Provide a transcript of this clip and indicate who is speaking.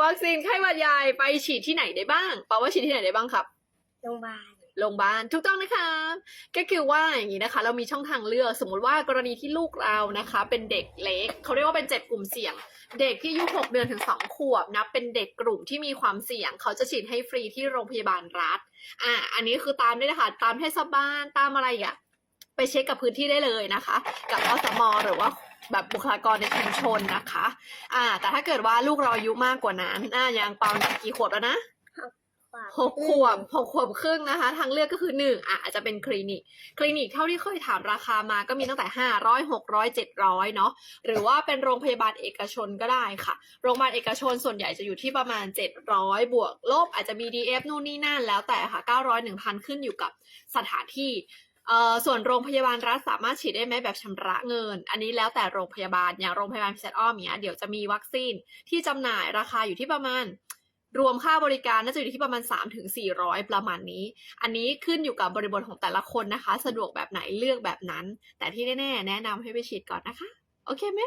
Speaker 1: วัคซีนไข้หวัดใหญ่ไปฉีดที่ไหนได้บ้างเปาว่าฉีดที่ไหนได้บ้างครับ
Speaker 2: โรงพยาบาล
Speaker 1: โรงพยาบาลถูกต้องนะคะก็คือว่าอย่างนี้นะคะ เรามีช่องทางเลือกสมมุติว่ากรณีที่ลูกเรานะคะ เป็นเด็กเล็กเขาเรียกว่าเป็นเจ็ดกลุ่มเสี่ยง เด็กที่อายุ6เดือนถึง 2 ขวบนะเป็นเด็กกลุ่มที่มีความเสี่ยง เขาจะฉีดให้ฟรีที่โรงพยาบาลรัฐอ่าอันนี้คือตามได้นะคะตามเทศบาลตามอะไรอะไปเช็คกับพื้นที่ได้เลยนะคะ กับอสมหรือว่า แบบบุคลากรในชุมชนนะคะ อ่า แต่ถ้าเกิดว่าลูกเราอายุมากกว่านั้นอ่าอย่างเปาเนี่ยกี่ขวบแล้วนะหกขวบหกขวบครึ่งนะคะ ทางเลือกก็คือหนึ่งอะอาจจะเป็นคลินิก คลินิกเท่าที่เคยถามราคามาก็มีตั้งแต่ห้าร้อยหกร้อยเจ็ดร้อยเนาะหรือว่าเป็นโรงพยาบาลเอกชนก็ได้ค่ะ โรงพยาบาลเอกชนส่วนใหญ่จะอยู่ที่ประมาณเจ็ดร้อยบวกลบอาจจะมี DF นู่นนี่นั่นแล้วแต่ค่ะเก้าร้อยหนึ่งพันขึ้นอยู่กับสถานที่ เอ่อส่วนโรงพยาบาลรัฐสามารถฉีดได้ไหมแบบชำระเงิน อันนี้แล้วแต่โรงพยาบาลอย่างโรงพยาบาลพิเศษอ้อมเนี้ยเดี๋ยวจะมีวัคซีนที่จำหน่ายราคาอยู่ที่ประมาณ รวมค่าบริการน่าจะอยู่ที่ประมาณ 3 ถึง 400 ประมาณนี้ อันนี้ขึ้นอยู่กับบริบทของแต่ละคนนะคะ สะดวกแบบไหนเลือกแบบนั้น แต่ที่แน่ๆ แนะนำให้ไปฉีดก่อนนะคะ โอเคไหม